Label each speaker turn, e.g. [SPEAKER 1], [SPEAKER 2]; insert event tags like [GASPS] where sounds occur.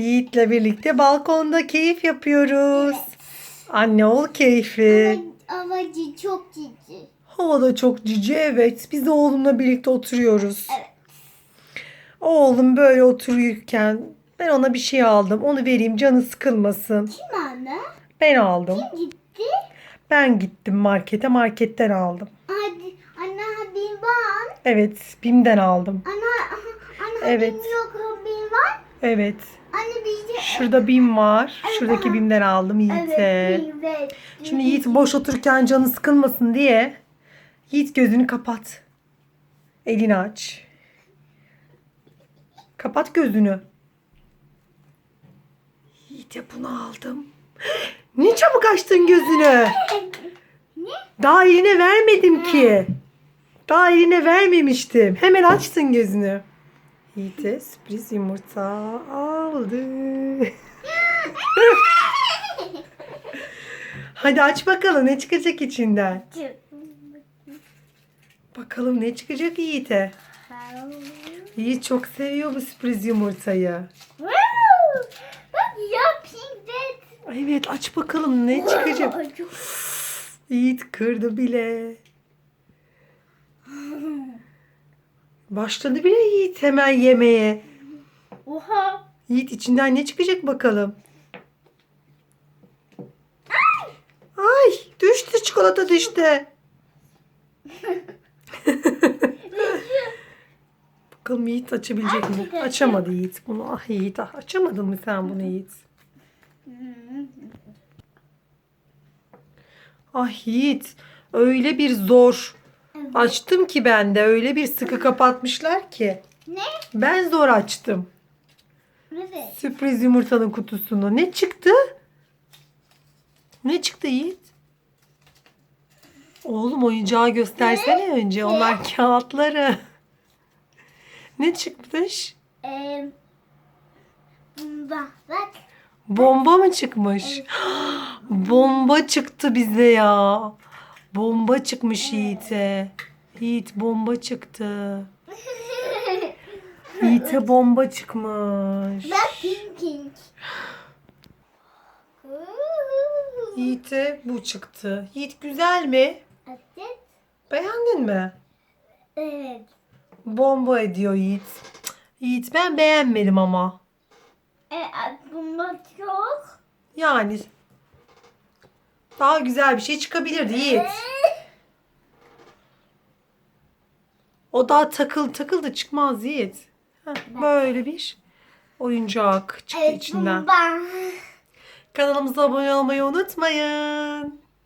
[SPEAKER 1] Yiğit'le birlikte balkonda keyif yapıyoruz. Anne ol keyfi.
[SPEAKER 2] Ama, ama çok cici.
[SPEAKER 1] Hava da çok cici evet. Biz de oğlumla birlikte oturuyoruz.
[SPEAKER 2] Evet.
[SPEAKER 1] Oğlum böyle otururken ben ona bir şey aldım. Onu vereyim canı sıkılmasın.
[SPEAKER 2] Kim anne?
[SPEAKER 1] Ben aldım.
[SPEAKER 2] Kim gitti?
[SPEAKER 1] Ben gittim markete marketten aldım.
[SPEAKER 2] Hadi anne var.
[SPEAKER 1] Evet Bim'den aldım.
[SPEAKER 2] Ana anne
[SPEAKER 1] Evet.
[SPEAKER 2] evet. yok bin var.
[SPEAKER 1] Evet. Şurada Bim var. Şuradaki. Bim'den aldım Yiğit'e. Şimdi Yiğit boş otururken canı sıkılmasın diye Yiğit gözünü kapat. Elini aç. Kapat gözünü. Yiğit'e bunu aldım. [GASPS] Ne çabuk açtın gözünü. [LAUGHS] Daha eline vermedim ki. Daha eline vermemiştim. Hemen açtın gözünü. Yiğit'e sürpriz yumurta aldı. [LAUGHS] Hadi aç bakalım ne çıkacak içinden. Bakalım ne çıkacak Yiğit'e. Yiğit çok seviyor bu sürpriz yumurtayı.
[SPEAKER 2] Bak.
[SPEAKER 1] Evet aç bakalım ne çıkacak. Yiğit kırdı bile. Başladı bile Yiğit hemen yemeye.
[SPEAKER 2] Oha.
[SPEAKER 1] Yiğit içinden ne çıkacak bakalım. Ay düştü çikolata düştü. [LAUGHS] bakalım Yiğit açabilecek mi? Açamadı Yiğit bunu. Ah Yiğit ah, açamadın mı sen bunu Yiğit? [LAUGHS] Ah Yiğit öyle bir zor açtım ki ben de öyle bir sıkı kapatmışlar ki.
[SPEAKER 2] Ne?
[SPEAKER 1] Ben zor açtım.
[SPEAKER 2] Evet.
[SPEAKER 1] Sürpriz yumurtanın kutusunu. Ne çıktı? Ne çıktı Yiğit? Oğlum oyuncağı göstersene önce. Onlar kağıtları. Ne çıkmış?
[SPEAKER 2] Ee, bak bak.
[SPEAKER 1] Bomba mı çıkmış? [GASPS] Bomba çıktı bize ya. Bomba çıkmış Yiğit'e. Yiğit bomba çıktı. [LAUGHS] Yiğit'e bomba çıkmış.
[SPEAKER 2] Pink pink. [GASPS]
[SPEAKER 1] Yiğit'e bu çıktı. Yiğit güzel mi?
[SPEAKER 2] Evet.
[SPEAKER 1] Beğendin mi?
[SPEAKER 2] Evet.
[SPEAKER 1] Bomba ediyor Yiğit. Yiğit ben beğenmedim ama.
[SPEAKER 2] E, bunda çok.
[SPEAKER 1] Yani daha güzel bir şey çıkabilirdi Yiğit. O daha takıl takıl da çıkmaz Yiğit. Heh, böyle bir oyuncak çıktı
[SPEAKER 2] Evet
[SPEAKER 1] içinden. Kanalımıza abone olmayı unutmayın.